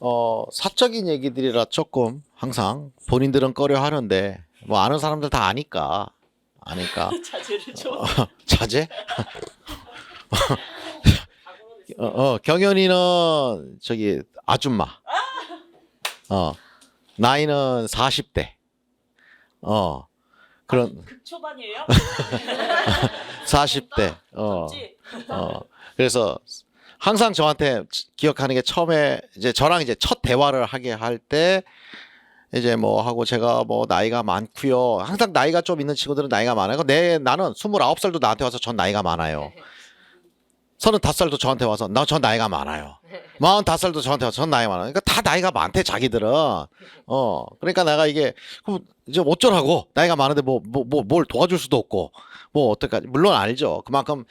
어, 사적인 얘기들이라 조금 항상 본인들은 꺼려 하는데 뭐 아는 사람들 다 아니까 아니까 자제를 좀. 자제? 어, 어, 경연이는 저기 아줌마. 어. 나이는 40대. 어. 그런 극초반이에요? 40대. 어. 맞지? 어. 그래서 항상 저한테 기억하는 게 처음에 이제 저랑 이제 첫 대화를 하게 할 때 이제 뭐 하고 제가 뭐 나이가 많고요. 항상 나이가 좀 있는 친구들은 나이가 많아요. 내 나는 29살도 나한테 와서 전 나이가 많아요. 35살도 저한테 와서 나 전 나이가 많아요. 45살도 저한테 와서 전 나이가 많아요. 그러니까 다 나이가 많대 자기들은. 어. 그러니까 내가 이게 그럼 이제 어쩌라고 나이가 많은데 뭐 뭐 뭐 뭘 도와줄 수도 없고 뭐 어떡하지 물론 알죠. 그만큼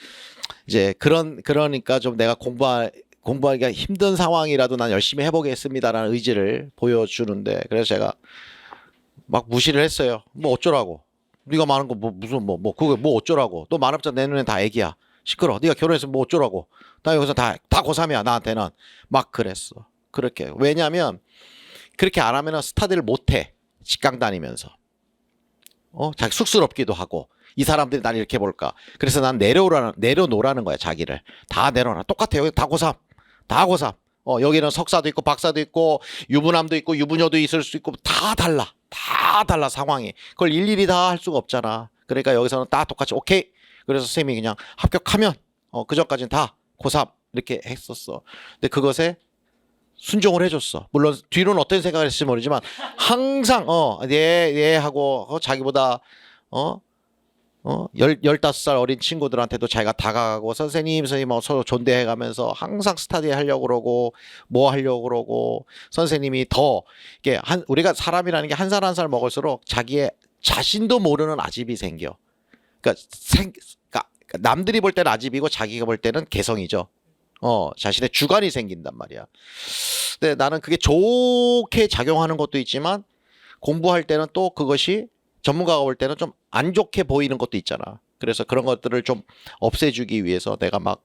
이제 그런 그러니까 좀 내가 공부할 공부하기가 힘든 상황이라도 난 열심히 해보겠습니다라는 의지를 보여주는데 그래서 제가 막 무시를 했어요. 뭐 어쩌라고? 네가 많은 거 뭐 무슨 뭐 뭐 그거 뭐 어쩌라고? 또 말없자 내 눈엔 다 애기야. 시끄러. 네가 결혼해서 뭐 어쩌라고? 나 여기서 다 다 고3이야 나한테는 막 그랬어. 그렇게 왜냐하면 그렇게 안 하면은 스타들을 못해 직강 다니면서. 어? 자기 쑥스럽기도 하고. 이 사람들이 날 이렇게 볼까? 그래서 난 내려오라는 내려놓으라는 거야 자기를. 다 내려놔. 똑같아요. 다 고3 다 고3 어 여기는 석사도 있고 박사도 있고 유부남도 있고 유부녀도 있을 수 있고 다 달라. 다 달라 상황이. 그걸 일일이 다 할 수가 없잖아. 그러니까 여기서는 다 똑같이 오케이. 그래서 쌤이 그냥 합격하면 어 그전까지는 다 고3 이렇게 했었어. 근데 그것에 순종을 해줬어. 물론 뒤로는 어떤 생각을 했을지 모르지만 항상 어예예 하고 어, 자기보다 어 어 열 열다섯 살 어린 친구들한테도 자기가 다가가고 선생님 선생님 뭐 서로 존대해 가면서 항상 스타디 하려고 그러고 뭐 하려고 그러고 선생님이 더 이게 한 우리가 사람이라는 게한살 한 살 먹을수록 자기의 자신도 모르는 아집이 생겨. 그러니까 생 그러니까 남들이 볼 때는 아집이고 자기가 볼 때는 개성이죠. 어, 자신의 주관이 생긴단 말이야. 근데 나는 그게 좋게 작용하는 것도 있지만 공부할 때는 또 그것이 전문가가 볼 때는 좀 안 좋게 보이는 것도 있잖아. 그래서 그런 것들을 좀 없애주기 위해서 내가 막,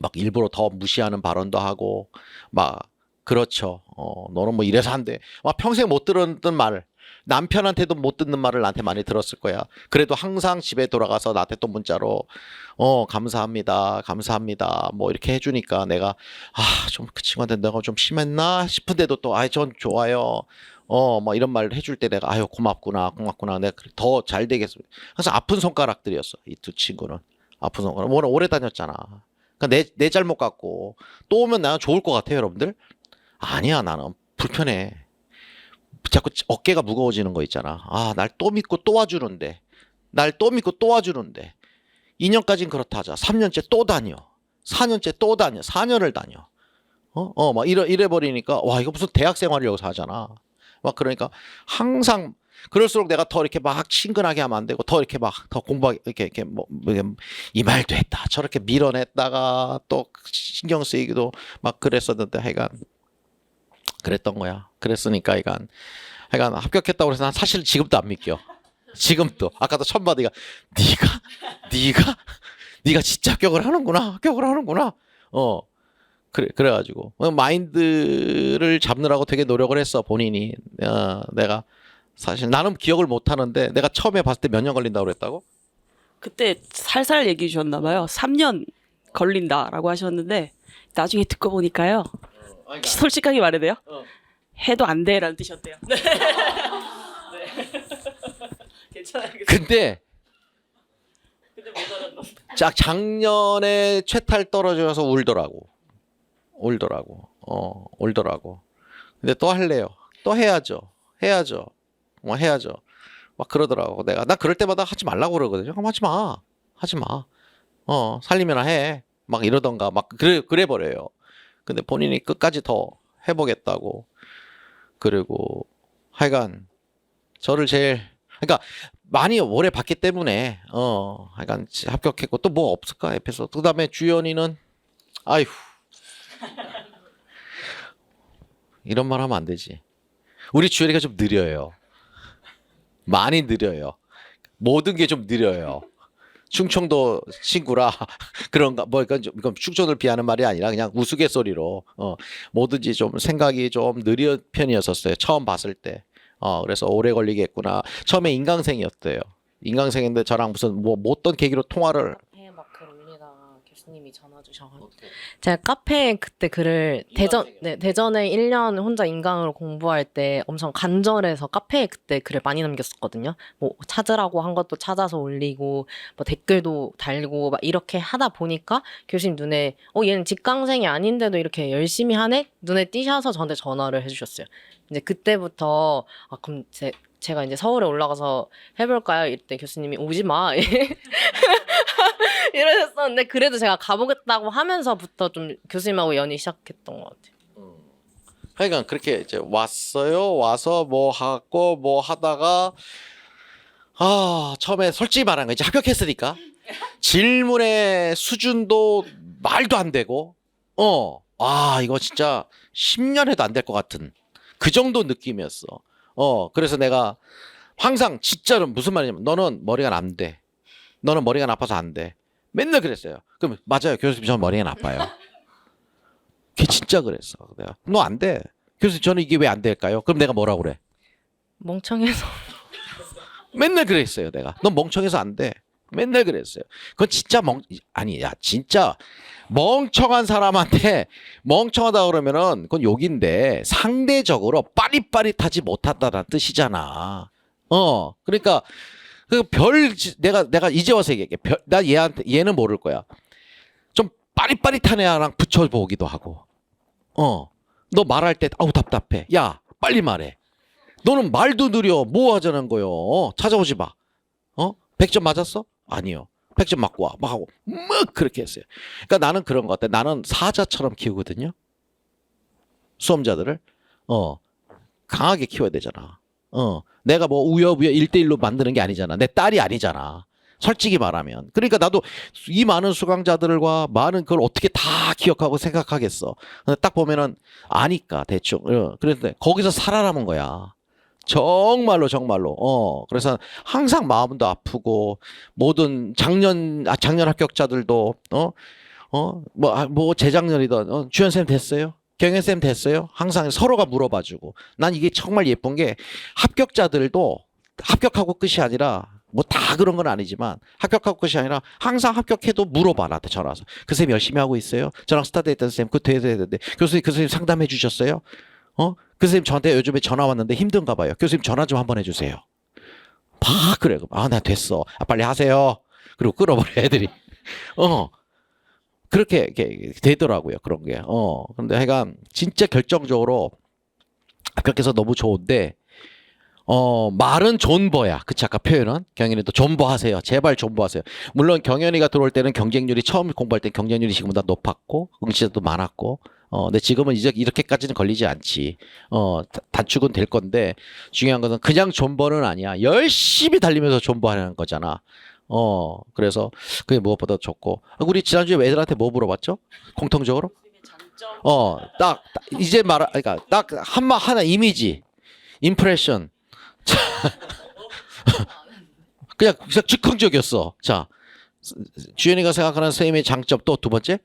막 일부러 더 무시하는 발언도 하고, 막, 그렇죠. 어, 너는 뭐 이래서 안 돼. 막 평생 못 들었던 말, 남편한테도 못 듣는 말을 나한테 많이 들었을 거야. 그래도 항상 집에 돌아가서 나한테 또 문자로 어 감사합니다, 감사합니다. 뭐 이렇게 해주니까 내가 아 좀 그 친구한테 내가 좀 심했나 싶은데도 또 아이 전 좋아요. 어 뭐 이런 말 해줄 때 내가 아유 고맙구나, 고맙구나. 내가 더 잘 되겠습니다. 항상 아픈 손가락들이었어 이 두 친구는 아픈 손가락. 오래 오래 다녔잖아. 그러니까 내 내 잘못 같고 또 오면 나는 좋을 것 같아요, 여러분들. 아니야 나는 불편해. 자꾸 어깨가 무거워지는 거 있잖아. 아, 날 또 믿고 또 와주는데. 날 또 믿고 또 와주는데. 2년까진 그렇다 하자. 3년째 또 다녀. 4년째 또 다녀. 4년을 다녀. 어, 어, 막 이래, 이래 버리니까, 와, 이거 무슨 대학 여기서 하잖아. 막 그러니까 항상, 그럴수록 내가 더 이렇게 막 친근하게 하면 안 되고, 더 이렇게 막 더 공부하게, 이렇게, 이렇게 뭐, 뭐 말도 했다. 저렇게 밀어냈다가 또 신경 쓰이기도 막 그랬었는데, 하여간, 그랬던 거야. 그랬으니까, 하여간, 하여간 합격했다고 해서 난 사실 지금도 안 믿겨. 지금도. 아까도 첫 마디가, 네가, 네가, 네가 진짜 합격을 하는구나. 합격을 하는구나. 어. 그래, 그래가지고. 어, 마인드를 잡느라고 되게 노력을 했어, 본인이. 어, 내가. 사실 나는 기억을 못 하는데 내가 처음에 봤을 때 몇 년 걸린다고 그랬다고? 그때 살살 얘기해 주셨나 봐요. 3년 걸린다라고 하셨는데 나중에 듣고 보니까요. 솔직하게 말해도 돼요? 어. 해도 안 돼라는 뜻이었대요. 네. 괜찮아요. 근데 근데 못 알았나? 작 작년에 최탈 떨어져서 울더라고. 울더라고. 어, 울더라고. 근데 또 할래요. 또 해야죠. 해야죠. 뭐 해야죠. 막 그러더라고. 내가 나 그럴 때마다 하지 말라고 그러거든요. 그럼 하지 마. 하지 마. 어, 살림이나 해. 막 이러던가 막 그래 그래 버려요. 근데 본인이 끝까지 더 해보겠다고. 그리고 하여간 저를 제일 그러니까 많이 오래 봤기 때문에 어 하여간 합격했고 또 뭐 없을까 옆에서 그다음에 주연이는 아휴. 이런 말 하면 안 되지. 우리 주연이가 좀 느려요. 많이 느려요. 모든 게 좀 느려요 충청도 친구라 그런가 뭐 이건 좀 충청도를 비하는 말이 아니라 그냥 우스갯소리로 어 뭐든지 좀 생각이 좀 느린 편이었었어요. 처음 봤을 때. 어 그래서 오래 걸리겠구나. 처음에 인강생이었대요. 인강생인데 저랑 무슨 뭐, 뭐 어떤 계기로 통화를 교수님이 전화 주셔가지고 제가 카페에 그때 글을 대전 네, 대전에 1년 혼자 인강으로 공부할 때 엄청 간절해서 카페에 그때 글을 많이 남겼었거든요. 뭐 찾으라고 한 것도 찾아서 올리고 뭐 댓글도 달고 막 이렇게 하다 보니까 교수님 눈에 어 얘는 직강생이 아닌데도 이렇게 열심히 하네 눈에 띄셔서 저한테 전화를 해주셨어요. 이제 그때부터 아 그럼 제 제가 이제 서울에 올라가서 해볼까요? 이때 교수님이 오지 마. 이러셨었는데 그래도 제가 가보겠다고 하면서부터 좀 교수님하고 연이 시작했던 것 같아요. 하여간 그렇게 이제 왔어요. 와서 뭐 하고 뭐 하다가 아 처음에 솔직히 말하는 거 이제 합격했으니까 질문의 수준도 말도 안 되고 어 아 이거 진짜 10년 해도 안 될 것 같은 그 정도 느낌이었어. 어 그래서 내가 항상 진짜로 무슨 말이냐면 너는 머리가 남대. 너는 머리가 나빠서 안 돼. 맨날 그랬어요. 그럼 맞아요. 교수님 저는 머리가 나빠요. 걔 진짜 그랬어. 내가 너 안 돼. 그래서 저는 이게 왜 안 될까요? 그럼 내가 뭐라고 그래? 멍청해서 맨날 그랬어요. 내가 넌 멍청해서 안 돼. 맨날 그랬어요. 그건 진짜 멍 아니 야 진짜 멍청한 사람한테 멍청하다 그러면은 그건 욕인데 상대적으로 빠릿빠릿하지 못한다는 뜻이잖아. 어 그러니까 그 별 내가 내가 이제 와서 얘기할게. 별, 나 얘한테 얘는 모를 거야. 좀 빠릿빠릿한 애랑 붙여보기도 하고. 어. 너 말할 때 아우 답답해. 야 빨리 말해. 너는 말도 느려. 뭐 하자는 거요. 어? 찾아오지 마. 어? 100점 맞았어? 아니요. 100점 맞고 와. 막 하고 막 그렇게 했어요. 그러니까 나는 그런 것 같아. 나는 사자처럼 키우거든요. 수험자들을. 어. 강하게 키워야 되잖아. 어. 내가 뭐 우여부여 일대일로 만드는 게 아니잖아. 내 딸이 아니잖아. 솔직히 말하면. 그러니까 나도 이 많은 수강자들과 많은 그걸 어떻게 다 기억하고 생각하겠어. 딱 보면은 아니까 대충. 어. 그런데 거기서 살아남은 거야. 정말로 정말로. 어. 그래서 항상 마음도 아프고 모든 작년 아 작년 합격자들도 어? 어? 뭐, 아, 뭐 재작년이던 어, 주연 쌤 됐어요? 경연 쌤 됐어요? 항상 서로가 물어봐주고. 난 이게 정말 예쁜 게 합격자들도 합격하고 끝이 아니라 뭐 다 그런 건 아니지만 합격하고 끝이 아니라 항상 합격해도 물어봐 나한테 전화 와서 그 쌤 열심히 하고 있어요 저랑 스타드 했던 쌤 그때 해야 되는데 교수님 그 선생님 상담해 주셨어요 어? 그 선생님 저한테 요즘에 전화 왔는데 힘든가 봐요. 교수님 전화 좀 한번 해주세요. 막 그래 아나 됐어. 아, 빨리 하세요. 그리고 끌어버려 애들이. 어. 그렇게 되더라고요 그런 게 어. 근데 하여간 진짜 결정적으로 합격해서 너무 좋은데 어 말은 존버야. 그치? 아까 표현은 경연이도 존버하세요. 제발 존버하세요. 물론 경연이가 들어올 때는 경쟁률이 처음 공부할 때 경쟁률이 지금보다 높았고 응시자도 많았고 어 근데 지금은 이제 이렇게까지는 걸리지 않지 어 다- 단축은 될 건데 중요한 것은 그냥 존버는 아니야 열심히 달리면서 존버하는 거잖아 어 그래서 그게 무엇보다 좋고 아, 우리 지난주에 애들한테 뭐 물어봤죠 공통적으로 어, 딱, 딱 이제 말, 그러니까 딱 한마 하나 이미지, 임프레션. 자, 그냥 그냥 즉흥적이었어. 자, 주연이가 생각하는 선생님의 장점 또 두 번째.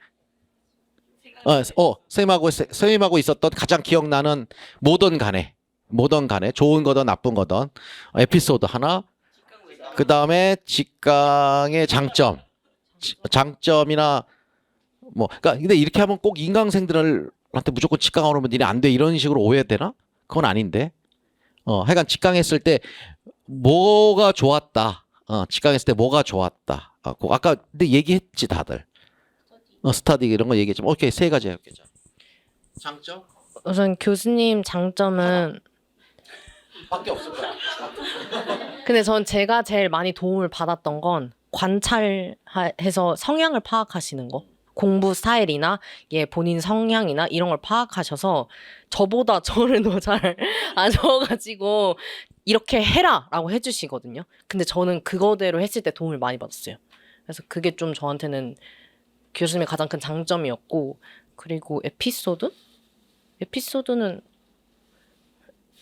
어, 어, 선생님하고 세- 선생님하고 있었던 가장 기억나는 뭐든 간에 뭐든 간에 좋은 거든 나쁜 거든 에피소드 하나. 그 다음에 직강의 장점, 지- 장점이나 뭐, 그러니까 근데 이렇게 하면 꼭 인강생들한테 무조건 직강 오면 니네 안 돼 이런 식으로 오해되나? 그건 아닌데. 어, 하여간 직강했을 때 뭐가 좋았다. 어, 직강했을 때 뭐가 좋았다. 아, 그 아까 근데 얘기했지 다들. 어, 스타디 이런 거 얘기했지만 오케이 세 가지 해볼게요. 장점? 우선 교수님 장점은 밖에 없을 거야. 근데 전 제가 제일 많이 도움을 받았던 건 관찰해서 성향을 파악하시는 거. 공부 스타일이나 얘 본인 성향이나 이런 걸 파악하셔서 저보다 저를 더 잘 아셔가지고 이렇게 해라라고 해주시거든요. 근데 저는 그거대로 했을 때 도움을 많이 받았어요. 그래서 그게 좀 저한테는 교수님의 가장 큰 장점이었고 그리고 에피소드? 에피소드는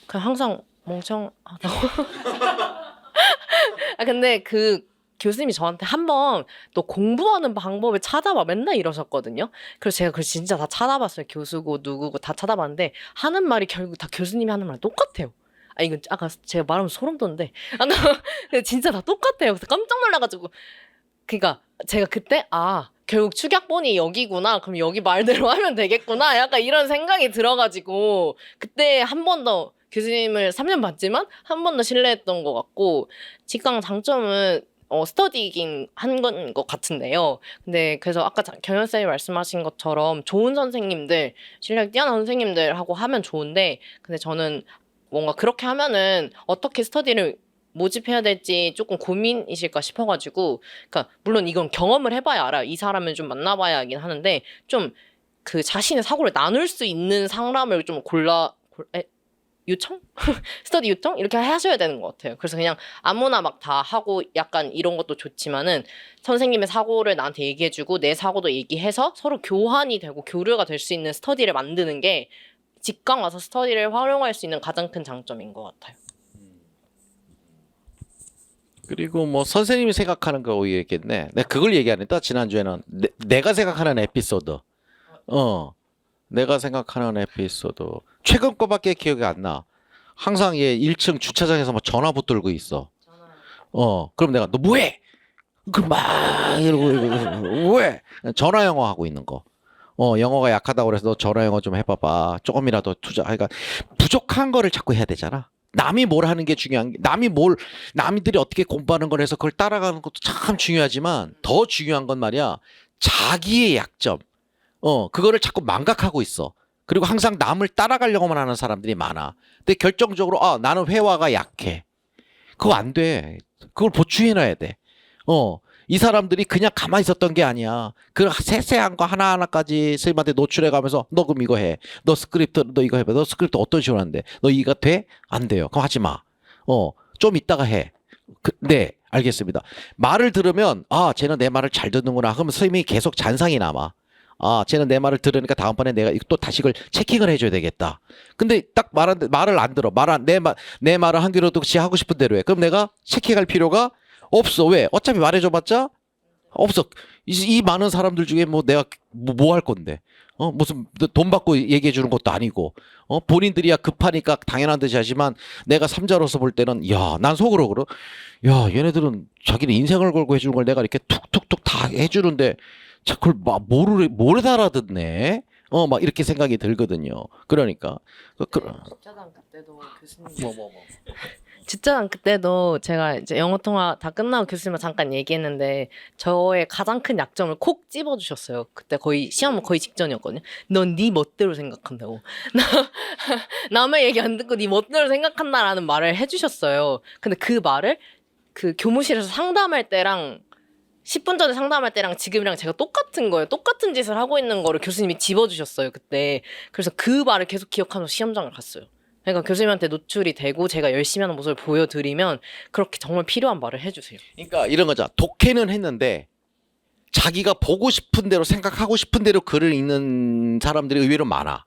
그냥 항상 멍청하다고. 아 근데 그 교수님이 저한테 한번 너 공부하는 방법을 찾아봐 맨날 이러셨거든요. 그래서 제가 그 진짜 다 찾아봤어요. 교수고 누구고 다 찾아봤는데 하는 말이 결국 다 교수님이 하는 말 똑같아요. 아 이건 아까 제가 말하면 소름 돋는데 아까 진짜 다 똑같아요. 그래서 깜짝 놀라가지고 그러니까 제가 그때 아 결국 축약본이 여기구나. 그럼 여기 말대로 하면 되겠구나. 약간 이런 생각이 들어가지고 그때 한 번 더 교수님을 3년 봤지만 한 번 더 신뢰했던 것 같고 직강 장점은 어, 스터디이긴 한 건 것 같은데요. 근데 그래서 아까 자- 경연 쌤이 말씀하신 것처럼 좋은 선생님들, 실력 뛰어난 선생님들하고 하면 좋은데, 근데 저는 뭔가 그렇게 하면은 어떻게 스터디를 모집해야 될지 조금 고민이실까 싶어가지고, 그러니까 물론 이건 경험을 해봐야 알아. 이 사람을 좀 만나봐야 하긴 하는데, 좀 그 자신의 사고를 나눌 수 있는 사람을 좀 골라 골, 에, 요청? 스터디 요청? 이렇게 하셔야 되는 것 같아요. 그래서 그냥 아무나 막 다 하고 약간 이런 것도 좋지만은 선생님의 사고를 나한테 얘기해주고 내 사고도 얘기해서 서로 교환이 되고 교류가 될 수 있는 스터디를 만드는 게 직강 와서 스터디를 활용할 수 있는 가장 큰 장점인 것 같아요. 그리고 뭐 선생님이 생각하는 거 얘기했네. 내가 그걸 얘기 안 했다. 지난주에는 내, 내가 생각하는 에피소드. 어. 내가 생각하는 에피소드. 최근 거밖에 기억이 안 나. 항상 얘 1층 주차장에서 막 전화 붙들고 있어. 어. 그럼 내가 너 뭐해? 그막 이러고 이러고, 왜? 전화 영어 하고 있는 거. 어, 영어가 약하다고 그래서 너 전화 영어 좀 해봐봐. 조금이라도 투자. 그러니까 부족한 거를 자꾸 해야 되잖아. 남이 뭘 하는 게 중요한 게 남이 뭘 남들이 어떻게 공부하는 걸 해서 그걸 따라가는 것도 참 중요하지만 더 중요한 건 말이야. 자기의 약점. 어 그거를 자꾸 망각하고 있어. 그리고 항상 남을 따라가려고만 하는 사람들이 많아. 근데 결정적으로 아 나는 회화가 약해. 그거 안 돼. 그걸 보충해놔야 돼어 이 사람들이 그냥 가만히 있었던 게 아니야. 그 세세한 거 하나하나까지 선생님한테 노출해 가면서 너 그럼 이거 해. 너 스크립트 너 이거 해봐. 너 스크립트 어떤 식으로 하는데? 너 이거 돼? 안 돼요. 그럼 하지 마. 어, 좀 이따가 해. 그, 네, 알겠습니다. 말을 들으면 아, 쟤는 내 말을 잘 듣는구나. 그러면 선생님이 계속 잔상이 남아. 아, 쟤는 내 말을 들으니까 다음번에 내가 또 다시 그걸 체킹을 해줘야 되겠다. 근데 딱 말한 말을 안 들어. 말 안 내 말 내 말을 한 귀로 듣지 하고 싶은 대로 해. 그럼 내가 체킹할 필요가 없어. 왜? 어차피 말해줘봤자 없어. 이, 이 많은 사람들 중에 뭐 내가 뭐 할 건데. 어 무슨 돈 받고 얘기해 주는 것도 아니고 어 본인들이야 급하니까 당연한 듯이 하지만 내가 삼자로서 볼 때는 야 난 속으로 그러 야 얘네들은 자기는 인생을 걸고 해 주는 걸 내가 이렇게 툭툭툭 다 해 주는데 자 그걸 막 모르 모르 알아듣네 어 막 이렇게 생각이 들거든요 그러니까 그, 그, 집자장 그때도 교수님 뭐, 뭐, 뭐. 집자장 그때도 제가 이제 영어 통화 다 끝나고 교수님과 잠깐 얘기했는데 저의 가장 큰 약점을 콕 집어주셨어요. 그때 거의 시험 거의 직전이었거든요. 넌 네 멋대로 생각한다고. 나- 남의 얘기 안 듣고 네 멋대로 생각한다라는 말을 해 주셨어요. 근데 그 말을 그 교무실에서 상담할 때랑 10분 전에 상담할 때랑 지금이랑 제가 똑같은 거예요. 똑같은 짓을 하고 있는 거를 교수님이 집어주셨어요, 그때. 그래서 그 말을 계속 기억하면서 시험장을 갔어요. 그러니까 교수님한테 노출이 되고 제가 열심히 하는 모습을 보여드리면 그렇게 정말 필요한 말을 해주세요. 그러니까 이런 거죠. 독해는 했는데 자기가 보고 싶은 대로 생각하고 싶은 대로 글을 읽는 사람들이 의외로 많아.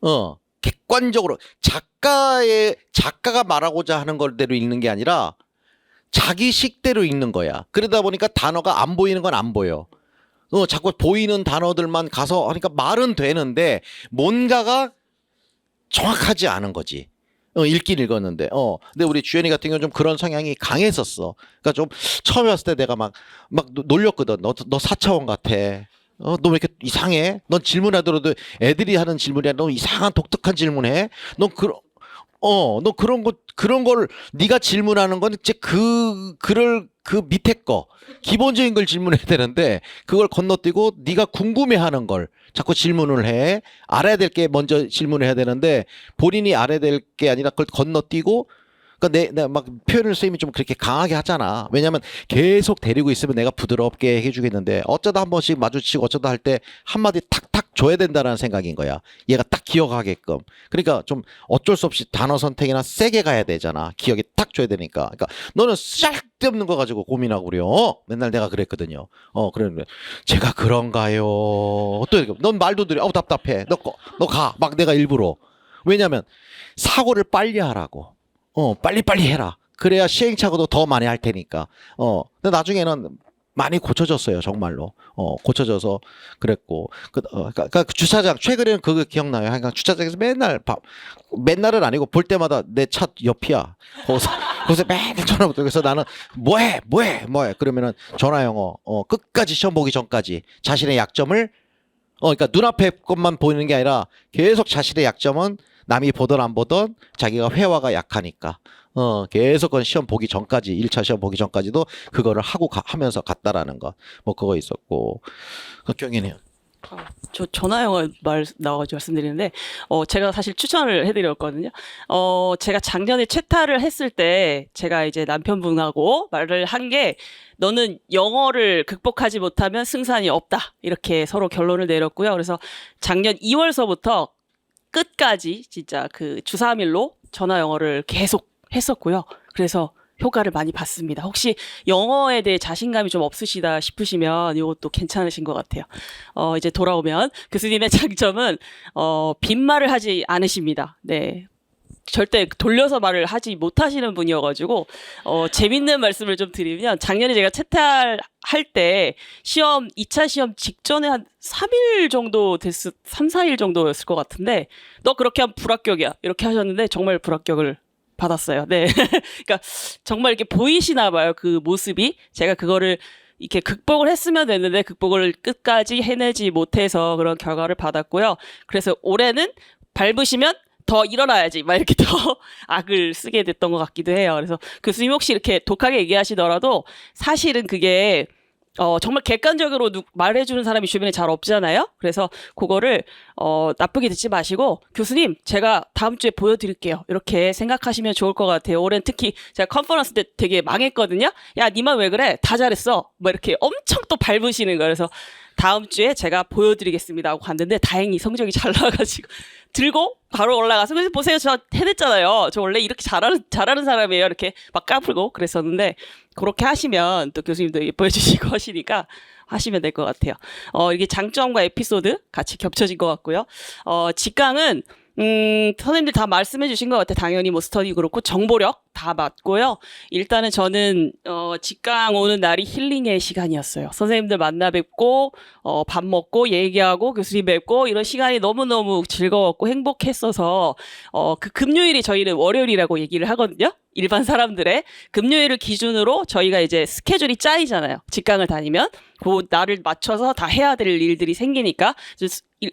어, 객관적으로 작가의 작가가 말하고자 하는 걸대로 읽는 게 아니라 자기 식대로 읽는 거야. 그러다 보니까 단어가 안 보이는 건 안 보여. 어, 자꾸 보이는 단어들만 가서 하니까 말은 되는데 뭔가가 정확하지 않은 거지. 어, 읽긴 읽었는데. 어. 근데 우리 주연이 같은 경우는 좀 그런 성향이 강했었어. 그러니까 좀 처음에 왔을 때 내가 막, 막 노- 놀렸거든. 너, 너 사차원 같아. 어, 너 왜 이렇게 이상해? 넌 질문하더라도 애들이 하는 질문이 아니라 너 이상한 독특한 질문해? 넌 그런, 어, 너 그런 거, 그런 걸 네가 질문하는 건 이제 그, 그 밑에 거, 기본적인 걸 질문해야 되는데 그걸 건너뛰고 네가 궁금해하는 걸 자꾸 질문을 해. 알아야 될 게 먼저 질문을 해야 되는데 본인이 알아야 될 게 아니라 그걸 건너뛰고 그러니까 내, 내가 막 표현을 선생님이 좀 그렇게 강하게 하잖아. 왜냐면 계속 데리고 있으면 내가 부드럽게 해주겠는데 어쩌다 한 번씩 마주치고 어쩌다 할 때 한마디 탁탁 줘야 된다라는 생각인 거야. 얘가 딱 기억하게끔. 그러니까 좀 어쩔 수 없이 단어 선택이나 세게 가야 되잖아. 기억이 딱 줘야 되니까. 그러니까 너는 쓸데없는 거 가지고 고민하고 그래요. 어? 맨날 내가 그랬거든요. 어, 그랬는데 제가 그런가요? 또 이렇게 넌 말도 들여. 어우 답답해. 너 거, 너 가. 막 내가 일부러. 왜냐면 사고를 빨리 하라고. 어, 빨리빨리 해라. 그래야 시행착오도 더 많이 할 테니까. 어. 근데 나중에는 많이 고쳐졌어요, 정말로. 어, 고쳐져서 그랬고. 그, 어, 그러니까, 그러니까 그 주차장 최근에는 그거 기억나요. 그러니까 주차장에서 맨날 밥, 맨날은 아니고 볼 때마다 내 차 옆이야. 거기서 거기서 맨날 전화부터 그래서 나는 뭐해, 뭐해, 뭐해. 그러면은 전화 영어. 어, 끝까지 시험 보기 전까지 자신의 약점을 어, 그러니까 눈앞에 것만 보이는 게 아니라 계속 자신의 약점은 남이 보던 안 보던 자기가 회화가 약하니까 어 계속 건 시험 보기 전까지 1차 시험 보기 전까지도 그거를 하고 가, 하면서 갔다라는 거 뭐 그거 있었고 그 경이네요. 저 전화 영어 말 나와가지고 말씀드리는데 어 제가 사실 추천을 해드렸거든요. 어 제가 작년에 채타를 했을 때 제가 이제 남편분하고 말을 한 게 너는 영어를 극복하지 못하면 승산이 없다 이렇게 서로 결론을 내렸고요. 그래서 작년 2월서부터 끝까지 진짜 그 주3일로 전화 영어를 계속 했었고요. 그래서 효과를 많이 봤습니다. 혹시 영어에 대해 자신감이 좀 없으시다 싶으시면 이것도 괜찮으신 것 같아요. 어, 이제 돌아오면 교수님의 장점은 어, 빈말을 하지 않으십니다. 네. 절대 돌려서 말을 하지 못하시는 분이어가지고 어, 재밌는 말씀을 좀 드리면 작년에 제가 채탈 할때 시험 2차 시험 직전에 한 3일 정도 됐 3, 4일 정도였을 것 같은데 너 그렇게 하면 불합격이야 이렇게 하셨는데 정말 불합격을 받았어요. 네. 그러니까 정말 이렇게 보이시나 봐요. 그 모습이. 제가 그거를 이렇게 극복을 했으면 됐는데 극복을 끝까지 해내지 못해서 그런 결과를 받았고요. 그래서 올해는 밟으시면 더 일어나야지 막 이렇게 더 악을 쓰게 됐던 것 같기도 해요. 그래서 교수님 혹시 이렇게 독하게 얘기하시더라도 사실은 그게 어, 정말 객관적으로 누, 말해주는 사람이 주변에 잘 없잖아요. 그래서 그거를 어, 나쁘게 듣지 마시고 교수님 제가 다음 주에 보여드릴게요. 이렇게 생각하시면 좋을 것 같아요. 올해는 특히 제가 컨퍼런스 때 되게 망했거든요. 야 니만 왜 그래? 다 잘했어. 뭐 이렇게 엄청 또 밟으시는 거예요. 그래서 다음 주에 제가 보여드리겠습니다 하고 갔는데 다행히 성적이 잘 나와가지고 들고 바로 올라가서 그래서 보세요 저 해냈잖아요. 저 원래 이렇게 잘하는 잘하는 사람이에요. 이렇게 막 까불고 그랬었는데 그렇게 하시면 또 교수님도 예뻐해 주시고 하시니까 하시면 될 것 같아요. 어, 이게 장점과 에피소드 같이 겹쳐진 것 같고요. 어, 직강은 음, 선생님들 다 말씀해 주신 것 같아요. 당연히 뭐 스터디 그렇고 정보력 다 맞고요. 일단은 저는 어, 직강 오는 날이 힐링의 시간이었어요. 선생님들 만나 뵙고 어, 밥 먹고 얘기하고 교수님 뵙고 이런 시간이 너무너무 즐거웠고 행복했어서 어, 그 금요일이 저희는 월요일이라고 얘기를 하거든요. 일반 사람들의 금요일을 기준으로 저희가 이제 스케줄이 짜이잖아요. 직강을 다니면 그 날을 맞춰서 다 해야 될 일들이 생기니까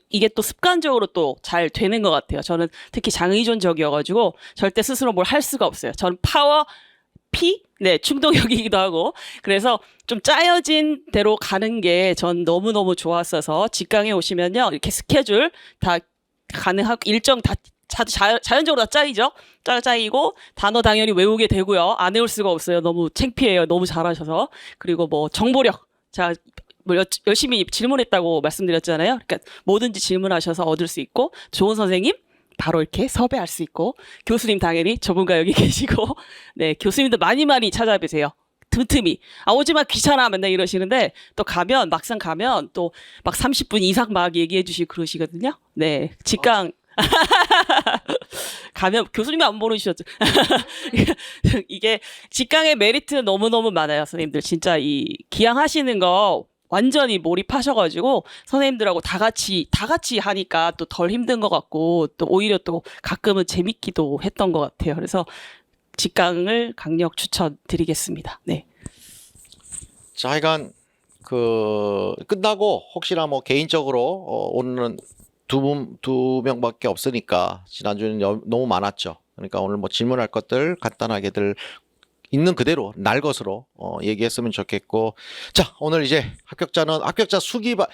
이게 또 습관적으로 또 잘 되는 것 같아요. 저는 특히 장의존적이어가지고 절대 스스로 뭘 할 수가 없어요. 파워 P 네 충동역이기도 하고 그래서 좀 짜여진 대로 가는 게 전 너무 너무 좋았어서 직강에 오시면요 이렇게 스케줄 다 가능하고 일정 다 자, 자, 자 연적으로 다 짜이죠. 짜 짜이고 단어 당연히 외우게 되고요. 안 외울 수가 없어요. 너무 창피해요. 너무 잘하셔서 그리고 뭐 정보력 자. 뭐 여- 열심히 질문했다고 말씀드렸잖아요. 그러니까 뭐든지 질문하셔서 얻을 수 있고 좋은 선생님 바로 이렇게 섭외할 수 있고 교수님 당연히 저분과 여기 계시고 네 교수님도 많이 많이 찾아뵈세요. 틈틈이 아 오지마 귀찮아 맨날 이러시는데 또 가면 막상 가면 또 막 30분 이상 막 얘기해 주시고 그러시거든요. 네 직강 가면 교수님이 안 모르셨죠. 이게 직강의 메리트는 너무너무 많아요, 선생님들. 진짜 이 기양하시는 거 완전히 몰입하셔가지고 선생님들하고 다 같이 다 같이 하니까 또 덜 힘든 것 같고 또 오히려 또 가끔은 재밌기도 했던 것 같아요. 그래서 직강을 강력 추천드리겠습니다. 네. 자, 하여간 그 끝나고 혹시나 뭐 개인적으로 어, 오늘은 두 분, 두 명밖에 없으니까 지난주는 여- 너무 많았죠. 그러니까 오늘 뭐 질문할 것들 간단하게들 있는 그대로 날 것으로 어, 얘기했으면 좋겠고 자 오늘 이제 합격자는 합격자 수기 바,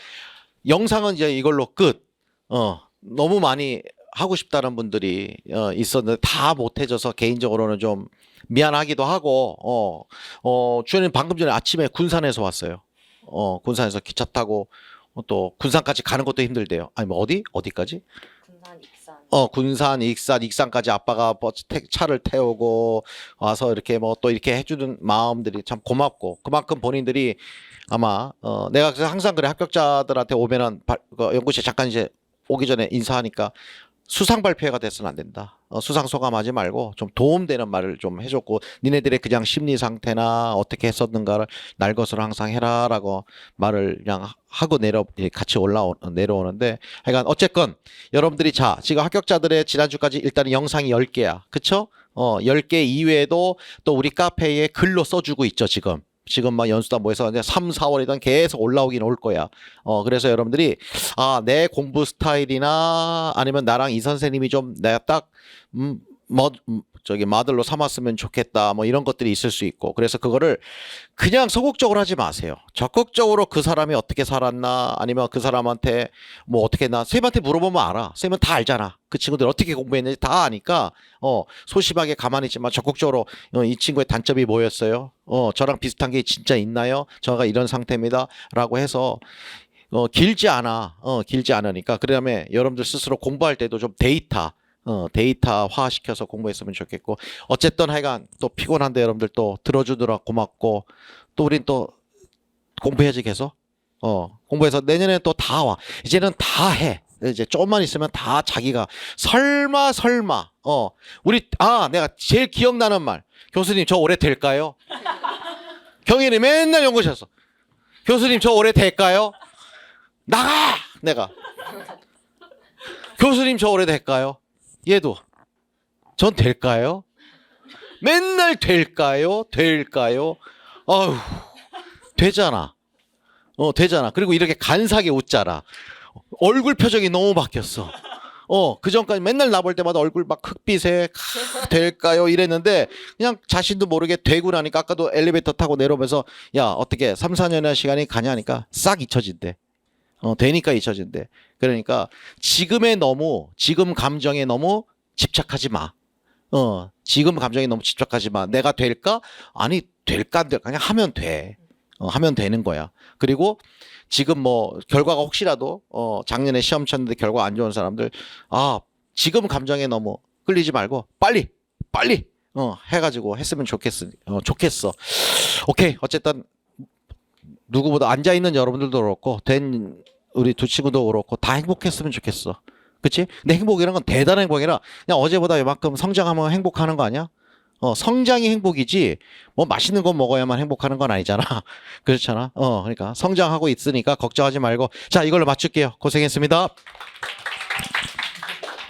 영상은 이제 이걸로 끝. 어 너무 많이 하고 싶다는 분들이 어, 있었는데 다 못해져서 개인적으로는 좀 미안하기도 하고 어, 어 주연님 방금 전에 아침에 군산에서 왔어요. 어 군산에서 기차 타고 어, 또 군산까지 가는 것도 힘들대요. 아니 뭐 어디 어디까지? 군산 어 군산 익산 익산까지 아빠가 태, 차를 태우고 와서 이렇게 뭐 또 이렇게 해주는 마음들이 참 고맙고 그만큼 본인들이 아마 어 내가 항상 그래 합격자들한테 오면은 발- 그 연구실 잠깐 이제 오기 전에 인사하니까 수상 발표회가 돼서는 안 된다. 어, 수상 소감하지 말고 좀 도움되는 말을 좀 해줬고 니네들의 그냥 심리 상태나 어떻게 했었는가를 날 것으로 항상 해라라고 말을 그냥 하고 내려 예, 같이 올라오 내려오는데 하여간 어쨌건 여러분들이 자 지금 합격자들의 지난주까지 일단은 영상이 10개야. 그쵸? 어 10개 이외에도 또 우리 카페에 글로 써주고 있죠 지금. 지금 막 연수다 뭐 해서 이제 3, 4월이든 계속 올라오긴 올 거야. 어 그래서 여러분들이 아 내 공부 스타일이나 아니면 나랑 이 선생님이 좀 내가 딱 음, 뭐, 음, 저기 마들로 삼았으면 좋겠다 뭐 이런 것들이 있을 수 있고. 그래서 그거를 그냥 소극적으로 하지 마세요. 적극적으로 그 사람이 어떻게 살았나 아니면 그 사람한테 뭐 어떻게 했나 선생님한테 물어보면 알아. 선생님은 다 알잖아. 그 친구들 어떻게 공부했는지 다 아니까 어 소심하게 가만히 있지만 적극적으로 어, 이 친구의 단점이 뭐였어요? 어 저랑 비슷한 게 진짜 있나요? 저가 이런 상태입니다. 라고 해서 어, 길지 않아. 어, 길지 않으니까. 그 다음에 여러분들 스스로 공부할 때도 좀 데이터, 어, 데이터화 시켜서 공부했으면 좋겠고. 어쨌든 하여간 또 피곤한데 여러분들 또 들어주느라 고맙고. 또 우린 또 공부해야지 계속. 어, 공부해서 내년에 또 다 와. 이제는 다 해. 이제 조금만 있으면 다 자기가 설마 설마 어 우리 아 내가 제일 기억나는 말 교수님 저 올해 될까요? 경일이 맨날 연구실에서 교수님 저 올해 될까요? 나가! 내가. 교수님 저 올해 될까요? 얘도. 전 될까요? 맨날 될까요? 될까요? 아휴, 되잖아. 어, 되잖아. 그리고 이렇게 간사하게 웃잖아. 얼굴 표정이 너무 바뀌었어. 어, 그 전까지 맨날 나 볼 때마다 얼굴 막 흑빛에 캬, 될까요? 이랬는데 그냥 자신도 모르게 되고 나니까 아까도 엘리베이터 타고 내려오면서 야, 어떻게 3, 4년의 시간이 가냐니까 싹 잊혀진대. 어, 되니까 잊혀진대. 그러니까 지금에 너무 지금 감정에 너무 집착하지 마. 어, 지금 감정에 너무 집착하지 마. 내가 될까? 아니, 될까 안 될까? 그냥 하면 돼. 어, 하면 되는 거야. 그리고 지금 뭐 결과가 혹시라도 어, 작년에 시험 쳤는데 결과 안 좋은 사람들 아, 지금 감정에 너무 끌리지 말고 빨리 빨리 어, 해 가지고 했으면 좋겠어. 어, 좋겠어. 오케이. 어쨌든 누구보다 앉아 있는 여러분들도 그렇고 된 우리 두 친구도 그렇고 다 행복했으면 좋겠어. 그치? 근데 행복이란 건 대단한 행복이라 그냥 어제보다 이만큼 성장하면 행복하는 거 아니야? 어, 성장이 행복이지 뭐 맛있는 거 먹어야만 행복하는 건 아니잖아. 그렇잖아. 어, 그러니까 성장하고 있으니까 걱정하지 말고 자, 이걸로 맞출게요. 고생했습니다.